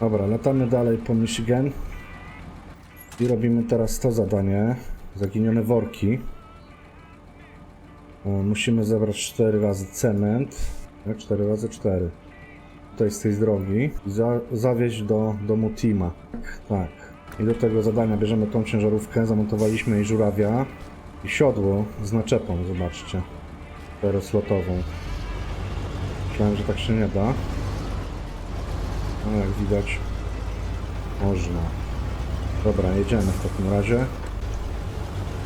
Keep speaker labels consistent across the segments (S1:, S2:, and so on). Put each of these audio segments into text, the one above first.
S1: Dobra, latamy dalej po Michigan. I robimy teraz to zadanie. Zaginione worki. O, musimy zebrać 4 razy cement. Tak, 4 razy 4. Tutaj z tej drogi. I za, zawieźć do domu Tima. Tak, tak. I do tego zadania bierzemy tą ciężarówkę. Zamontowaliśmy jej żurawia. I siodło z naczepą, zobaczcie. Czteroslotową. Myślałem, że tak się nie da. No jak widać można. Dobra, jedziemy w takim razie.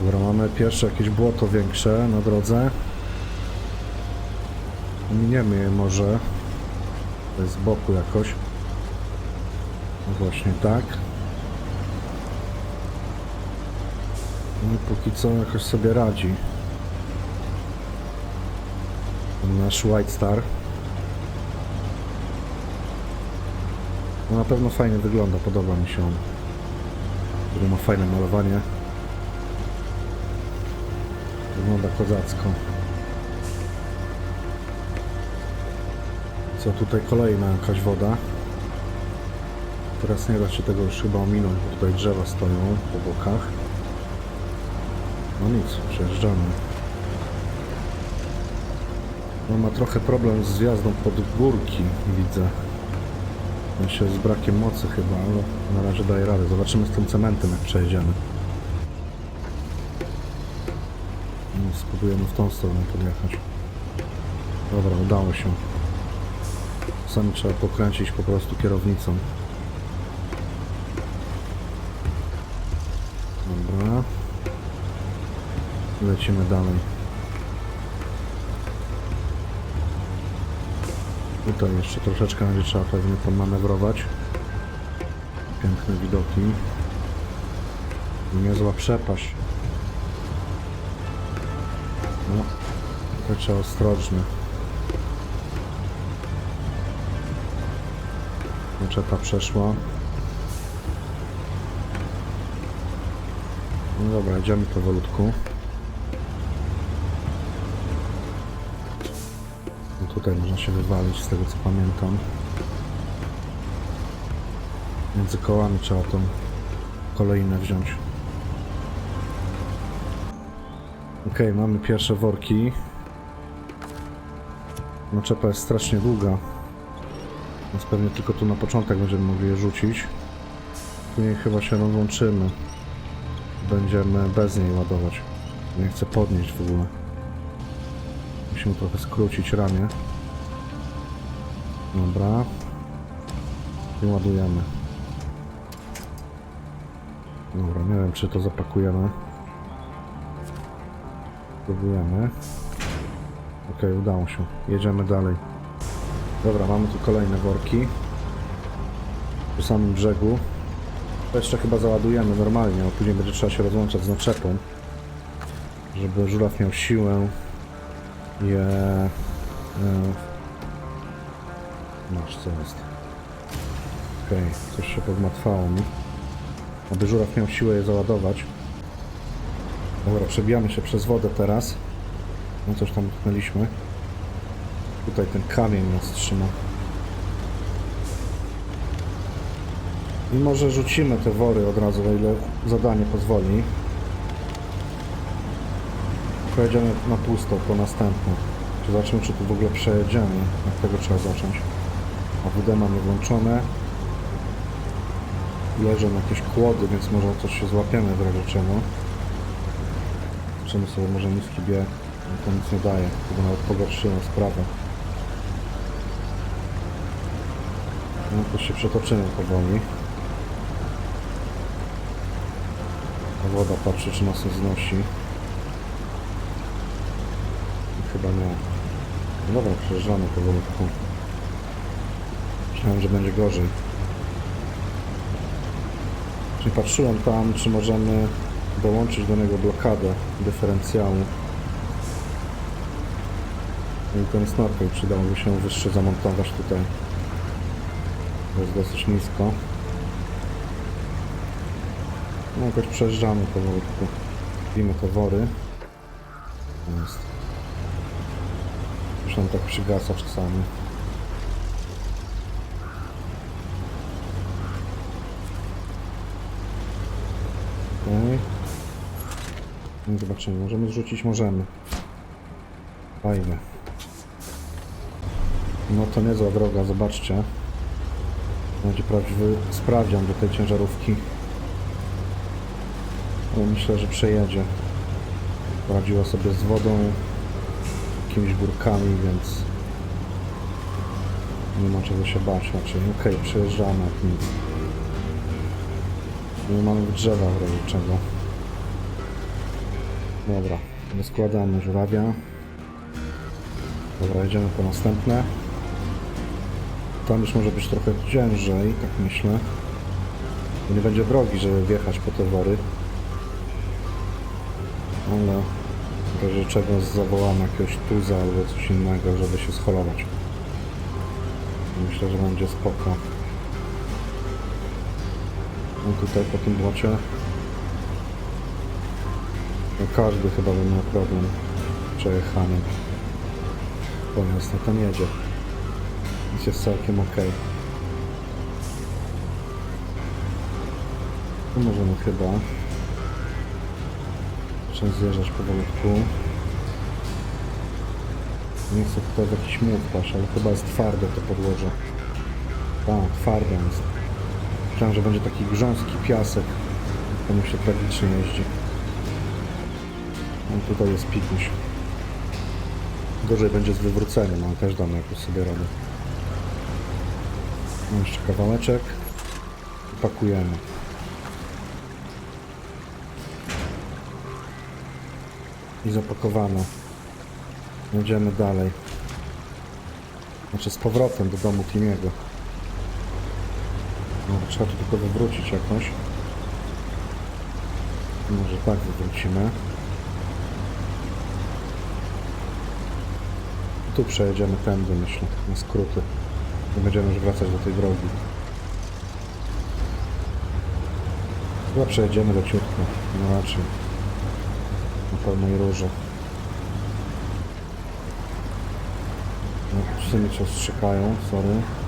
S1: Dobra, mamy pierwsze jakieś błoto większe na drodze. Ominiemy je może. To jest z boku jakoś. No właśnie tak. No i póki co jakoś sobie radzi. Nasz White Star. No na pewno fajnie wygląda, podoba mi się on. Który ma fajne malowanie. Wygląda kozacko. Co tutaj kolejna jakaś woda. Teraz nie da się tego już chyba ominąć, bo tutaj drzewa stoją po bokach. No nic, przejeżdżamy. No ma trochę problem z wjazdą pod górki, widzę. Z brakiem mocy chyba, ale na razie daje radę. Zobaczymy z tym cementem jak przejedziemy. No, Spróbujemy w tą stronę podjechać. Dobra, udało się. Sami trzeba pokręcić po prostu kierownicą. Dobra. Lecimy dalej. Tutaj jeszcze troszeczkę będzie trzeba pewnie pomanewrować. Piękne widoki. Niezła przepaść. No, to trzeba ostrożnie. Maczepa przeszła. No dobra, idziemy powolutku. Tutaj można się wywalić z tego co pamiętam. Między kołami trzeba tą kolejne wziąć. Okej, mamy pierwsze worki. Naczepa jest strasznie długa. Więc pewnie tylko tu na początek będziemy mogli je rzucić. Później chyba się rozłączymy. Będziemy bez niej ładować. Nie chcę podnieść w ogóle. Musimy trochę skrócić ramię. Dobra. I ładujemy. Dobra, nie wiem czy to zapakujemy. Próbujemy. Okej, udało się. Jedziemy dalej. Dobra, mamy tu kolejne worki. Przy samym brzegu. To jeszcze chyba załadujemy normalnie, a później będzie trzeba się rozłączać z naczepą. Żeby żuraw miał siłę je... e, Masz, co jest? Okej, coś się pogmatwało mi. Aby żuraw miał siłę je załadować. Dobra, przebijamy się przez wodę teraz. No coś tam utknęliśmy. Tutaj ten kamień nas trzyma. I może rzucimy te wory od razu, o ile zadanie pozwoli. Pojedziemy na pusto po następne. Czy zobaczymy, czy tu w ogóle przejedziemy. Od tego trzeba zacząć. AWD mamy włączone. Leżą jakieś kłody, więc może coś się złapiemy w razie czego. Zobaczymy sobie może niski bieg. To nic nie daje. Chyba nawet pogorszyłem sprawę. No to się przetoczymy powoli. Ta woda patrzy czy nas nie znosi. Chyba nie. Dobra, przejeżdżamy powolutku. Myślałem, że będzie gorzej. Czyli patrzyłem tam, czy możemy dołączyć do niego blokadę dyferencjału. I ten snorkel przydałoby się wyższy zamontować tutaj. Jest dosyć nisko. No jakoś przejeżdżamy powolutku. Widzimy te wory. To Jest. Już nam tak przygasa czasami. No Zobaczymy, możemy zrzucić, możemy. Fajnie. No to niezła droga, zobaczcie. Będzie prawdziwy sprawdzian do tej ciężarówki. Ale myślę, że przejedzie. Poradziła sobie z wodą, jakimiś górkami, więc nie ma czego się bać raczej. Okej, przejeżdżamy jak nic. Nie mamy w drzewach w. Dobra, rozkładamy żurawia. Dobra, jedziemy po następne. Tam już może być trochę ciężej, tak myślę. Bo nie będzie drogi, żeby wjechać po te wory. Ale w razie czego zawołamy jakiegoś tuza albo coś innego, żeby się scholować. Myślę, że będzie spoko. No tutaj po tym błocie no każdy chyba by miał problem przejechaniem. Pojazd no ten jedzie. Więc jest całkiem ok. Tu możemy chyba zacząć zjeżdżać powolutku. Nie chcę tutaj w jakiś paść, ale chyba jest twarde to podłoże. Tak, twarde jest. Myślałem, że będzie taki grząski piasek. To mi się tragicznie jeździ. No tutaj jest pikuś. Gorzej będzie z wywróceniem, ale też damy jakoś sobie radę. No jeszcze kawałeczek. Pakujemy. I zapakowane. Jedziemy dalej. Znaczy z powrotem do domu Timiego. Trzeba tu tylko wywrócić jakoś. Może tak wywrócimy. Tu przejedziemy tędy, myślę, na skróty. Nie będziemy już wracać do tej drogi. Chyba przejedziemy leciutko, no raczej. Na pełnej róży. No, psy mnie cię ostrzykają, sorry.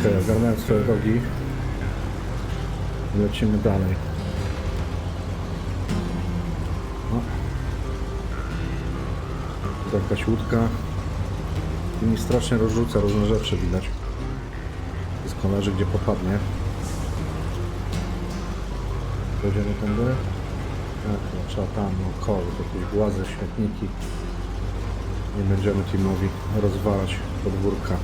S1: Okej, ogarnąłem swoje rogi. Lecimy dalej. No. Tu jakaś łódka. I mi strasznie rozrzuca różne rzeczy widać. Wszystko leży gdzie popadnie. Pojedziemy tędy. Tak, no, trzeba tam naokoło, jakieś głazy, śmietniki. Nie będziemy teamowi rozwalać podwórka.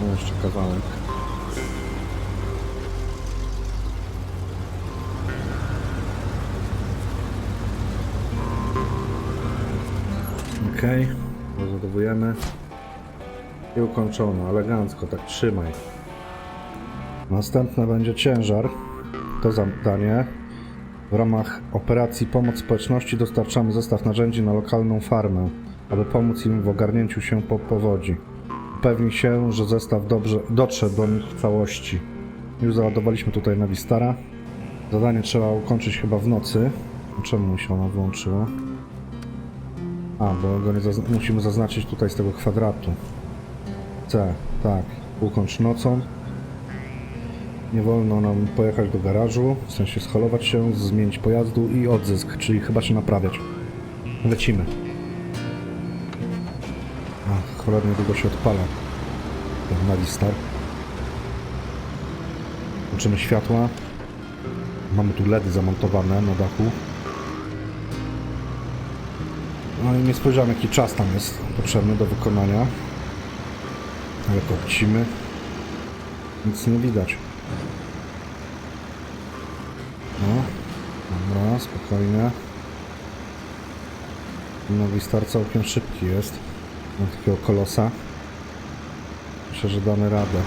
S1: No jeszcze kawałek. Okej, rozładowujemy. I ukończone, elegancko, tak trzymaj. Następne będzie ciężar. To zadanie. W ramach operacji Pomoc Społeczności dostarczamy zestaw narzędzi na lokalną farmę, aby pomóc im w ogarnięciu się po powodzi. Upewnij się, że zestaw dobrze dotrze do nich w całości. Już załadowaliśmy tutaj na Wistara. Zadanie trzeba ukończyć chyba w nocy. Czemu się ono wyłączyło? A, bo go nie musimy zaznaczyć tutaj z tego kwadratu. C, tak. Ukończ nocą. Nie wolno nam pojechać do garażu, w sensie scholować się, zmienić pojazdu i odzysk, czyli chyba się naprawiać. Lecimy. A, cholernie długo się odpala. Ten Navistar. Łączymy światła. Mamy tu LEDy zamontowane na dachu. No i nie spojrzałem jaki czas tam jest potrzebny do wykonania. Ale kopcimy. Nic nie widać. No, dobra, spokojnie. Nowy star całkiem szybki jest. Na takiego kolosa. Myślę, że damy radę.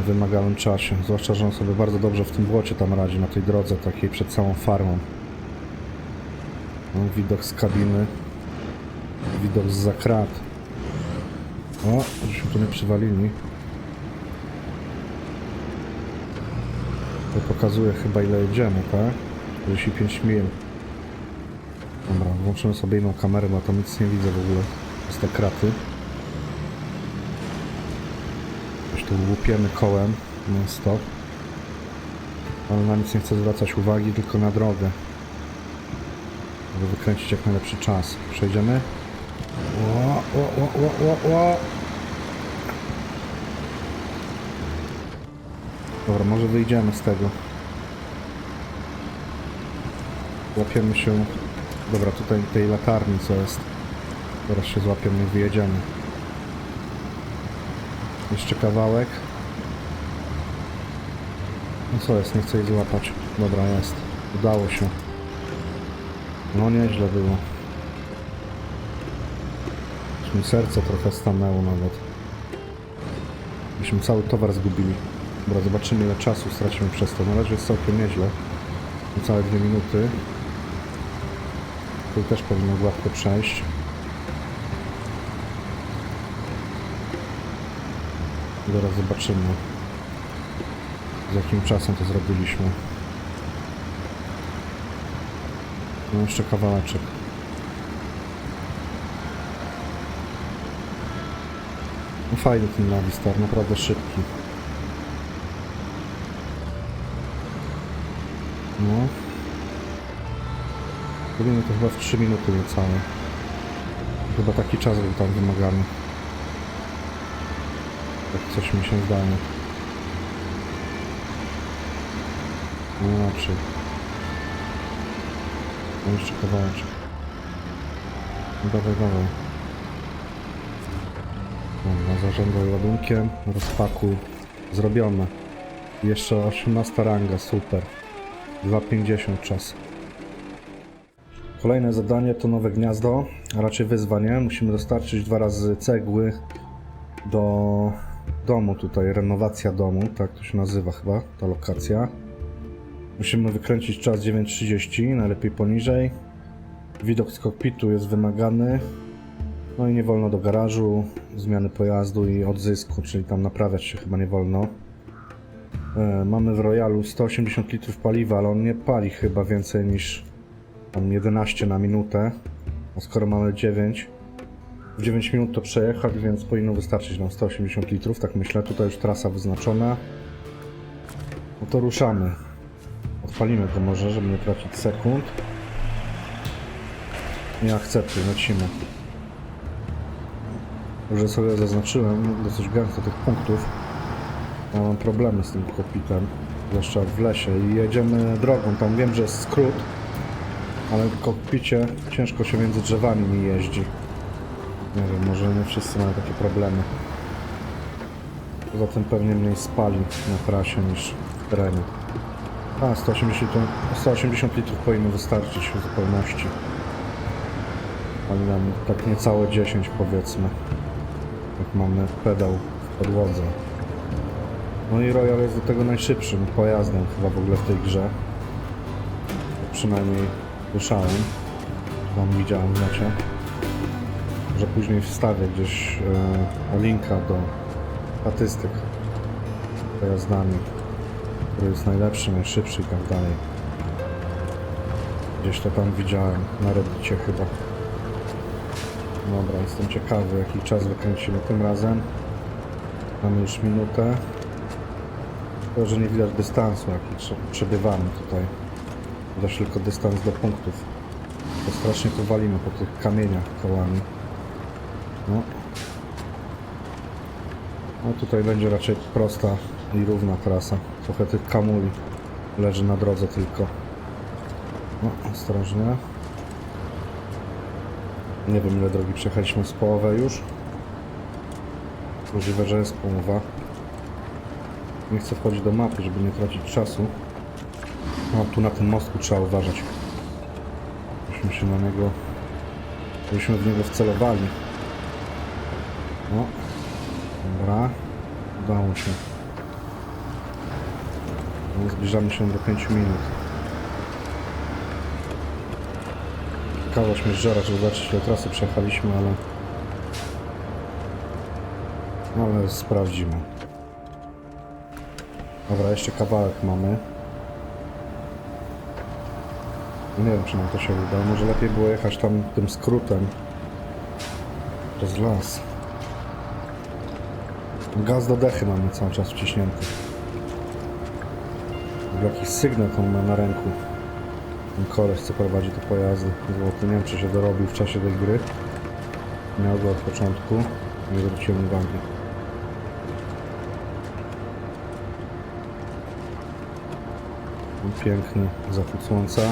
S1: W wymaganym czasie. Zwłaszcza, że on sobie bardzo dobrze w tym błocie tam radzi, na tej drodze takiej przed całą farmą. No, widok z kabiny. Widok z zakrat. O, żeśmy tu nie przywalili. To pokazuje chyba ile jedziemy, tak? 45 mil. Dobra, włączymy sobie inną kamerę, bo tam nic nie widzę w ogóle. Przez te kraty. Już tu łupiemy kołem non stop. Ale na nic nie chcę zwracać uwagi, tylko na drogę. Żeby wykręcić jak najlepszy czas. Przejdziemy. Ło, ło, ło, ło, ło, ło. Dobra, może wyjdziemy z tego. Łapiemy się... Dobra, tutaj tej latarni co jest. Teraz się złapiemy i wyjedziemy. Jeszcze kawałek. No co jest, nie chcę jej złapać. Dobra, jest. Udało się. No nieźle było. Aż mi serce trochę stanęło nawet. Myśmy cały towar zgubili. Dobra, zobaczymy ile czasu stracimy przez to. Na razie jest całkiem nieźle. Niecałe dwie minuty. Tu też powinno gładko przejść. Zaraz zobaczymy z jakim czasem to zrobiliśmy. No jeszcze kawałeczek. No fajny ten Navistar, naprawdę szybki. No. To chyba w 3 minuty niecałe. Chyba taki czas był tam wymagany. Tak coś mi się zdaje. Raczej. No jeszcze kawałeczek. No dawaj, dawaj. Dobra, zażądał ładunkiem, rozpakuj. Zrobione. Jeszcze 18 ranga, super. 2,50 czas. Kolejne zadanie to nowe gniazdo, a raczej wyzwanie. Musimy dostarczyć dwa razy cegły do domu tutaj, renowacja domu, tak to się nazywa chyba, ta lokacja. Musimy wykręcić czas 9.30, najlepiej poniżej. Widok z kokpitu jest wymagany. No i nie wolno do garażu, zmiany pojazdu i odzysku, czyli tam naprawiać się chyba nie wolno. E, mamy w Royalu 180 litrów paliwa, ale on nie pali chyba więcej niż tam 11 na minutę. A skoro mamy 9, w 9 minut to przejechać, więc powinno wystarczyć nam 180 litrów, tak myślę. Tutaj już trasa wyznaczona. No to ruszamy. Odpalimy go może, żeby nie tracić sekund. Nie akceptuj, lecimy. Już sobie zaznaczyłem dosyć gęsto tych punktów. Ja mam problemy z tym kokpitem, zwłaszcza w lesie i jedziemy drogą. Tam wiem, że jest skrót, ale w kokpicie ciężko się między drzewami mi jeździ. Nie wiem, może nie wszyscy mają takie problemy. Poza tym pewnie mniej spali na trasie niż w terenie. A, 180, to- 180 litrów powinno wystarczyć w zupełności. Ale nam tak niecałe 10 powiedzmy. Jak mamy pedał w podłodze. No i Royal jest do tego najszybszym pojazdem chyba w ogóle w tej grze. Przynajmniej słyszałem. Wam widziałem necie. Że później wstawię gdzieś e, linka do statystyk pojazdami który jest najlepszy, najszybszy i tak dalej. Gdzieś to tam widziałem na reddicie chyba. Dobra, jestem ciekawy jaki czas wykręcimy tym razem. Mamy już minutę. To, że nie widać dystansu jaki prze- przebywamy tutaj. Widać tylko dystans do punktów. To strasznie powalimy po tych kamieniach kołami. No. No tutaj będzie raczej prosta i równa trasa. Trochę tych kamuli leży na drodze tylko. No, ostrożnie. Nie wiem ile drogi przejechaliśmy z połowę już. Możliwe, że jest połowa. Nie chcę wchodzić do mapy, żeby nie tracić czasu. No, tu na tym mostku trzeba uważać. Myśmy się na niego... Byśmy w niego wcelowali. No. Dobra. Udało się. No, Zbliżamy się do 5 minut. Kawał mnie żera, żeby zobaczyć ile trasy przejechaliśmy, ale ale sprawdzimy. Dobra, jeszcze kawałek mamy. Nie wiem, czy nam to się uda. Może lepiej było jechać tam tym skrótem. Przez las. Gaz do dechy mamy cały czas wciśnięty. Jakiś sygnał on ma na ręku. Ten koleś, co prowadzi te pojazdy. Złoty. Nie wiem, czy się dorobił w czasie tej gry. Miał go od początku. Nie zwróciłem uwagi. Piękny zachód słońca.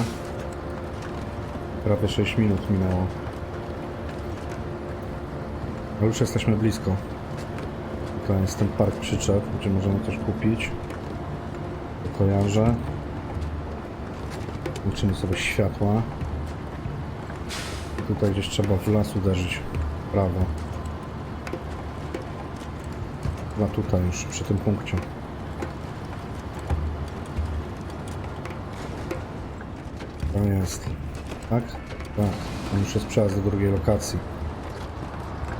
S1: Prawie 6 minut minęło. A już jesteśmy blisko. Tutaj jest ten park przyczep, gdzie możemy coś kupić. To kojarzę. Liczymy sobie światła. I tutaj gdzieś trzeba w las uderzyć. Prawo. Chyba tutaj już, przy tym punkcie. To jest. Tak? Tak. Jest przejazd do drugiej lokacji.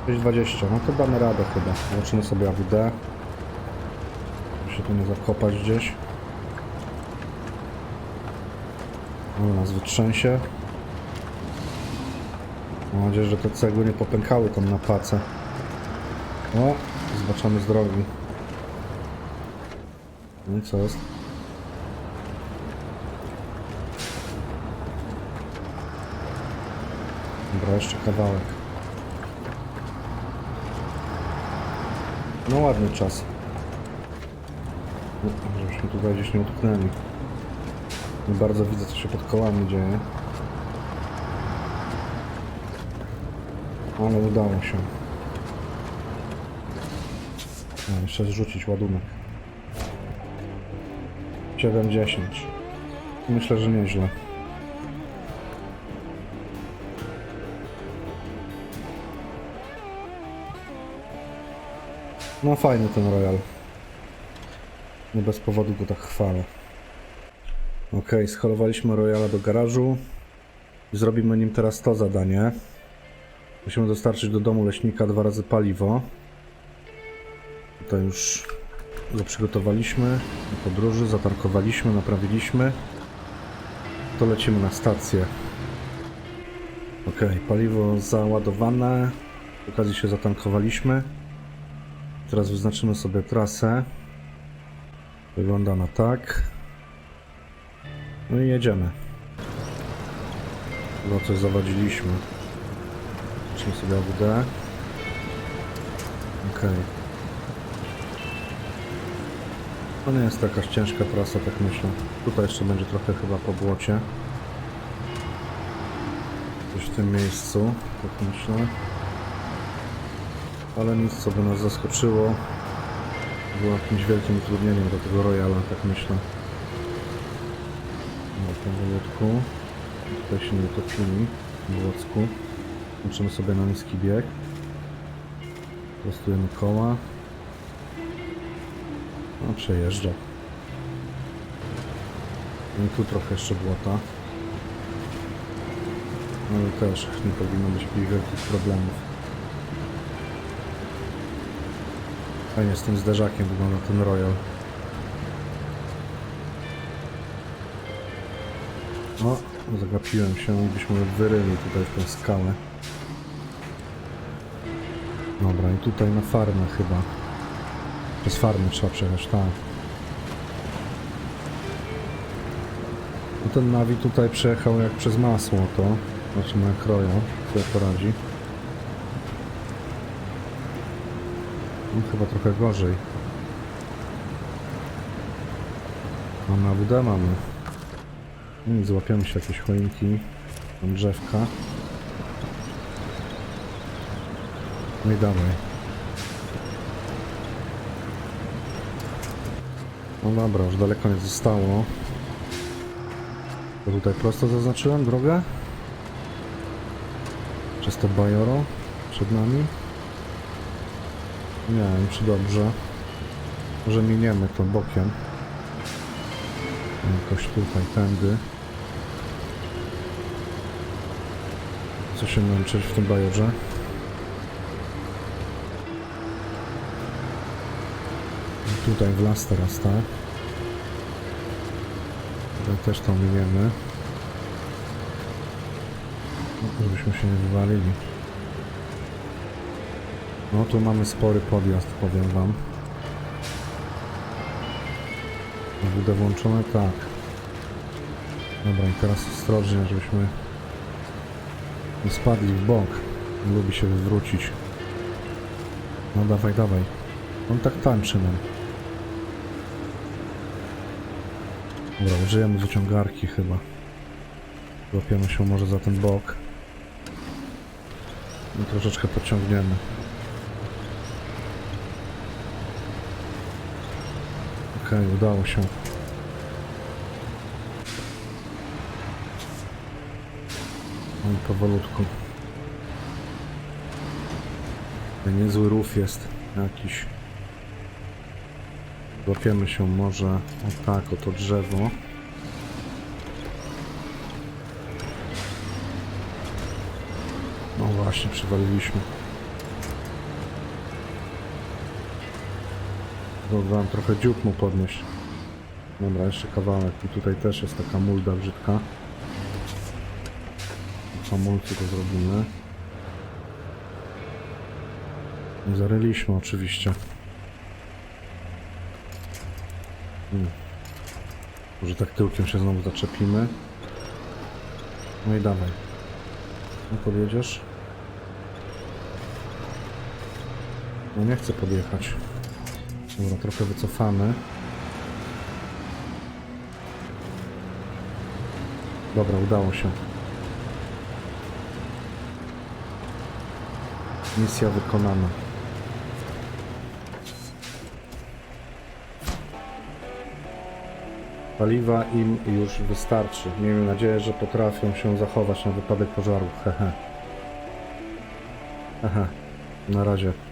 S1: 6.20, no to damy radę chyba. Zobaczymy sobie AWD. Się tu nie zakopać gdzieś. No, nas wytrzęsie. Mam nadzieję, że te cegły nie popękały tam na pacę. O, zobaczamy z drogi. No i co jest? Dobra, jeszcze kawałek. No ładny czas. No, Żebyśmy tutaj gdzieś nie utknęli. Nie bardzo widzę co się pod kołami dzieje. Ale udało się. No, jeszcze zrzucić ładunek. 7-10. Myślę, że nieźle. No fajny ten Royal. Nie bez powodu go tak chwalę. Ok, scholowaliśmy Royala do garażu. Zrobimy nim teraz to zadanie. Musimy dostarczyć do domu leśnika dwa razy paliwo. Tutaj już go przygotowaliśmy do podróży, zatankowaliśmy, naprawiliśmy. To lecimy na stację. Ok, paliwo załadowane. Z okazji się zatankowaliśmy. Teraz wyznaczymy sobie trasę. Wygląda na tak. No i jedziemy. Chyba coś zawadziliśmy. Zobaczymy sobie AWD. Okej. To nie jest jakaś ciężka trasa, tak myślę. Tutaj jeszcze będzie trochę chyba po błocie. Coś w tym miejscu, tak myślę. Ale nic, co by nas zaskoczyło. Było jakimś wielkim utrudnieniem do tego Royala, tak myślę. No, powolutku. Tutaj się nie utopili w Błocku. Łączymy sobie na niski bieg. Prostujemy koła. No, przejeżdża. No i tu trochę jeszcze błota. Ale też nie powinno być wielkich problemów. Fajnie z tym zderzakiem wygląda ten Royal. O, zagapiłem się byśmy wyryli tutaj w tę skałę. Dobra, i tutaj na farmę chyba. Przez farmę trzeba przejechać, tak. No ten Navi tutaj przejechał jak przez masło to. Zobaczymy jak Royal sobie poradzi. No, chyba trochę gorzej. Mamy AWD, mamy. Nic, złapiemy się jakieś choinki. Tam drzewka. No i dawaj. No dobra, już daleko nie zostało. To tutaj prosto zaznaczyłem drogę? Przez to Bajoro przed nami? Nie wiem, czy dobrze. Może miniemy to bokiem. Jakoś tutaj, tędy. Co się męczyć w tym bajorze? tutaj w las teraz, tak? Tutaj też to miniemy. Żebyśmy się nie wywalili. No tu mamy spory podjazd, powiem wam. Budę włączone, tak. Dobra, i teraz ostrożnie, żebyśmy nie spadli w bok. Lubi się wywrócić. No dawaj, dawaj. On tak tańczy nam. Dobra, użyjemy wyciągarki chyba. Złapiemy się może za ten bok. I troszeczkę pociągniemy. Okej, udało się. No i powolutku. Niezły rów jest jakiś. Złapiemy się może o tak, o to drzewo. No właśnie, przywaliliśmy. Dodałem trochę dziób mu podnieść. Dobra, jeszcze kawałek. I tutaj też jest taka mulda brzydka. W hamulcu to zrobimy. I zaryliśmy oczywiście. Hmm. Może tak tyłkiem się znowu zaczepimy. No i dawaj. No podjedziesz? No nie chcę podjechać. Dobra, trochę wycofamy. Dobra, udało się. Misja wykonana. Paliwa im już wystarczy. Miejmy nadzieję, że potrafią się zachować na wypadek pożarów. Hehe. Hehe. Na razie.